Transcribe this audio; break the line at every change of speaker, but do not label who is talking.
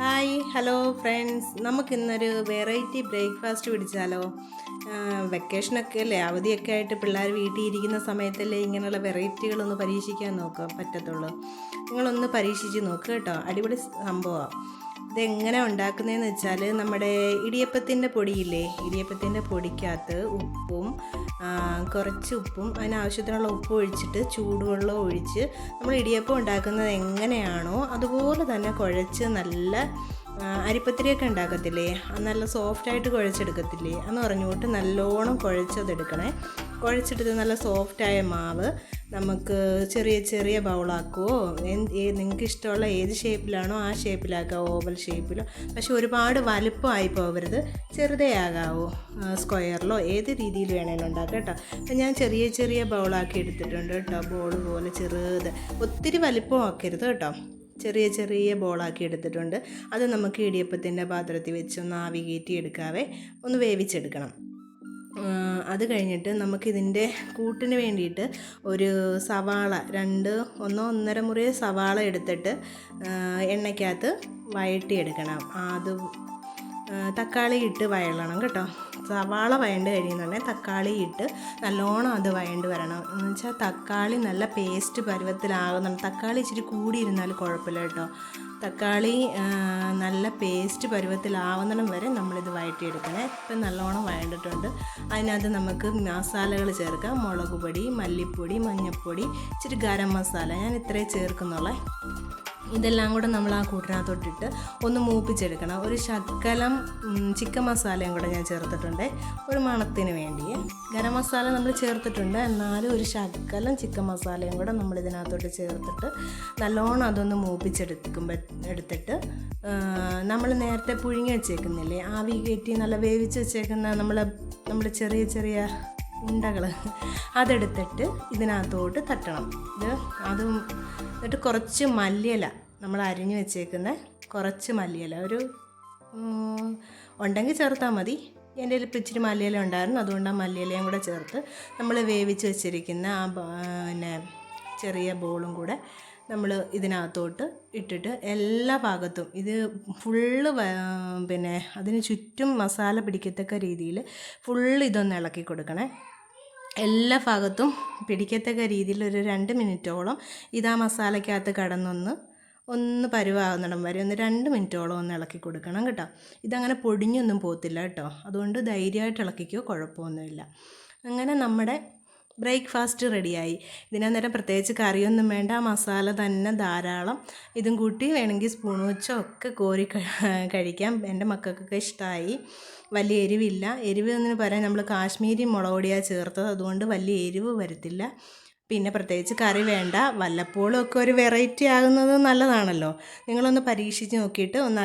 Hi hello friends. നമുക്കിന്നൊരു variety breakfast പിടിച്ചാലോ? വെക്കേഷനൊക്കെ അല്ലേ? അവധിയൊക്കെ ആയിട്ട് പിള്ളേർ വീട്ടിൽ ഇരിക്കുന്ന സമയത്തല്ലേ ഇങ്ങനെയുള്ള വെറൈറ്റികളൊന്ന് പരീക്ഷിക്കാൻ നോക്കാം പറ്റത്തുള്ളൂ. നിങ്ങളൊന്ന് പരീക്ഷിച്ച് നോക്കുക കേട്ടോ. അടിപൊളി സംഭവമാണ് ഇതെങ്ങനെ ഉണ്ടാക്കുന്നതെന്ന് വെച്ചാൽ നമ്മുടെ ഇടിയപ്പത്തിന്റെ പൊടിയില്ലേ? ഇടിയപ്പത്തിന്റെ പൊടിക്കകത്ത് ഉപ്പും കുറച്ച് ഉപ്പും അതിനാവശ്യത്തിനുള്ള ഉപ്പ് ഒഴിച്ചിട്ട് ചൂടുവെള്ളം ഒഴിച്ച് നമ്മൾ ഇടിയപ്പം ഉണ്ടാക്കുന്നത് എങ്ങനെയാണോ അതുപോലെ തന്നെ കുഴച്ച് നല്ല അരിപ്പത്തിരിയൊക്കെ ഉണ്ടാക്കത്തില്ലേ? നല്ല സോഫ്റ്റായിട്ട് കുഴച്ചെടുക്കത്തില്ലേ? എന്ന് പറഞ്ഞുകൊണ്ട് നല്ലോണം കുഴച്ചതെടുക്കണേ. കുഴച്ചെടുത്ത് നല്ല സോഫ്റ്റായ മാവ് നമുക്ക് ചെറിയ ചെറിയ ബൗളാക്കുവോ നിങ്ങൾക്ക് ഇഷ്ടമുള്ള ഏത് ഷേപ്പിലാണോ ആ ഷേപ്പിലാക്കുക ഓവൽ ഷേപ്പിലോ പക്ഷെ ഒരുപാട് വലുപ്പമായി പോകരുത് ചെറുതേ ആകാവോ സ്ക്വയറിലോ ഏത് രീതിയിൽ വേണേലും ഉണ്ടാക്കാം കേട്ടോ. അപ്പം ഞാൻ ചെറിയ ചെറിയ ബൗളാക്കി എടുത്തിട്ടുണ്ട് കേട്ടോ. ബോൾ പോലെ ചെറുത്. ഒത്തിരി വലിപ്പം ആക്കരുത് കേട്ടോ. ചെറിയ ചെറിയ ബോളാക്കി എടുത്തിട്ടുണ്ട്. അത് നമുക്ക് ഇടിയപ്പത്തിന്റെ പാത്രത്തിൽ വെച്ചൊന്ന് ആവി കയറ്റി എടുക്കാവേ. ഒന്ന് വേവിച്ചെടുക്കണം. അത് കഴിഞ്ഞിട്ട് നമുക്കിതിന്റെ കൂട്ടിന് വേണ്ടിയിട്ട് ഒരു സവാള രണ്ട് ഒന്നോ ഒന്നര മുറി സവാള എടുത്തിട്ട് എണ്ണയ്ക്കകത്ത് വഴട്ടിയെടുക്കണം അത് തക്കാളി ഇട്ട് വയളണം കേട്ടോ. സവാള വയണ്ട് കഴിയുന്നുണ്ടെങ്കിൽ തക്കാളി ഇട്ട് നല്ലോണം അത് വയണ്ട് വരണം. എന്ന് വെച്ചാൽ തക്കാളി നല്ല പേസ്റ്റ് പരുവത്തിലാകുന്നുണ്ട് തക്കാളി ഇച്ചിരി കൂടിയിരുന്നാൽ കുഴപ്പമില്ല കേട്ടോ. തക്കാളി നല്ല പേസ്റ്റ് പരുവത്തിലാവുന്നിടം വരെ നമ്മളിത് വഴറ്റിയെടുക്കണേ ഇപ്പം നല്ലോണം വഴണ്ടിട്ടുണ്ട് അതിനകത്ത് നമുക്ക് മസാലകൾ ചേർക്കാം. മുളക് പൊടി മല്ലിപ്പൊടി മഞ്ഞൾപ്പൊടി ഇച്ചിരി ഗരം മസാല. ഞാൻ ഇത്രേ ചേർക്കുന്നുള്ളേ. ഇതെല്ലാം കൂടെ നമ്മൾ ആ കൂട്ടിനകത്തോട്ടിട്ട് ഒന്ന് മൂപ്പിച്ചെടുക്കണം. ഒരു ശക്കലം ചിക്കൻ മസാലയും കൂടെ ഞാൻ ചേർത്തിട്ടുണ്ട്. ഒരു മണത്തിന് വേണ്ടി. ഗരം മസാല നമ്മൾ ചേർത്തിട്ടുണ്ട്. എന്നാലും ഒരു ശക്കലം ചിക്കൻ മസാലയും കൂടെ നമ്മൾ ഇതിനകത്തോട്ട് ചേർത്തിട്ട് നല്ലോണം അതൊന്ന് മൂപ്പിച്ചെടുക്കുമ്പോൾ എടുത്തിട്ട്. നമ്മൾ നേരത്തെ പുഴുങ്ങി വെച്ചേക്കുന്നില്ലേ? ആവി കയറ്റി നല്ല വേവിച്ച് വെച്ചേക്കുന്ന നമ്മൾ നമ്മൾ ചെറിയ ചെറിയ ഉണ്ടകൾ അതെടുത്തിട്ട് ഇതിനകത്തോട്ട് തട്ടണം. ഇത് അതും എന്നിട്ട് കുറച്ച് മല്ലിയില നമ്മൾ അരിഞ്ഞു വെച്ചേക്കുന്ന കുറച്ച് മല്ലിയില. ഒരു ഉണ്ടെങ്കിൽ ചേർത്താൽ മതി. എന്റെ കയ്യിൽ ഇച്ചിരി മല്ലിയില ഉണ്ടായിരുന്നു. അതുകൊണ്ട് ആ മല്ലിയിലയും കൂടെ ചേർത്ത് നമ്മൾ വേവിച്ച് വെച്ചിരിക്കുന്ന ആ പിന്നെ ചെറിയ ബോളും കൂടെ നമ്മൾ ഇതിനകത്തോട്ട് ഇട്ടിട്ട് എല്ലാ ഭാഗത്തും ഇത് ഫുള്ള് പിന്നെ അതിന് ചുറ്റും മസാല പിടിക്കത്തക്ക രീതിയിൽ ഫുള്ള് ഇതൊന്ന് ഇളക്കി കൊടുക്കണേ. എല്ലാ ഭാഗത്തും പിടിക്കത്തക്ക രീതിയിൽ ഒരു രണ്ട് മിനിറ്റോളം ഇതാ മസാലയ്ക്കകത്ത് കടന്നൊന്ന് ഒന്ന് പരുവാകുന്നിടം വരെ ഒന്ന് രണ്ട് മിനിറ്റോളം ഒന്ന് ഇളക്കി കൊടുക്കണം കേട്ടോ. ഇതങ്ങനെ പൊടിഞ്ഞൊന്നും പോകത്തില്ല കേട്ടോ. അതുകൊണ്ട് ധൈര്യമായിട്ട് ഇളക്കിക്കോ കുഴപ്പമൊന്നുമില്ല. അങ്ങനെ നമ്മുടെ ബ്രേക്ക്ഫാസ്റ്റ് റെഡിയായി. ഇതിനന്നേരം പ്രത്യേകിച്ച് കറിയൊന്നും വേണ്ട മസാല തന്നെ ധാരാളം. ഇതും കൂട്ടി വേണമെങ്കിൽ സ്പൂൺ വെച്ചോ ഒക്കെ കോരി കഴിക്കാം. എന്റെ മക്കൾക്കൊക്കെ ഇഷ്ടമായി വലിയ എരിവില്ല. എരിവ് എന്നതിന് പറയാൻ നമ്മൾ കാശ്മീരി മുളക് പൊടിയാണ് ചേർത്തത്. അതുകൊണ്ട് വലിയ എരിവ് വരത്തില്ല. പിന്നെ പ്രത്യേകിച്ച് കറി വേണ്ട. വല്ലപ്പോഴും ഒക്കെ ഒരു വെറൈറ്റി ആകുന്നത് നല്ലതാണല്ലോ. നിങ്ങളൊന്ന് പരീക്ഷിച്ച് നോക്കിയിട്ട് ഒന്ന്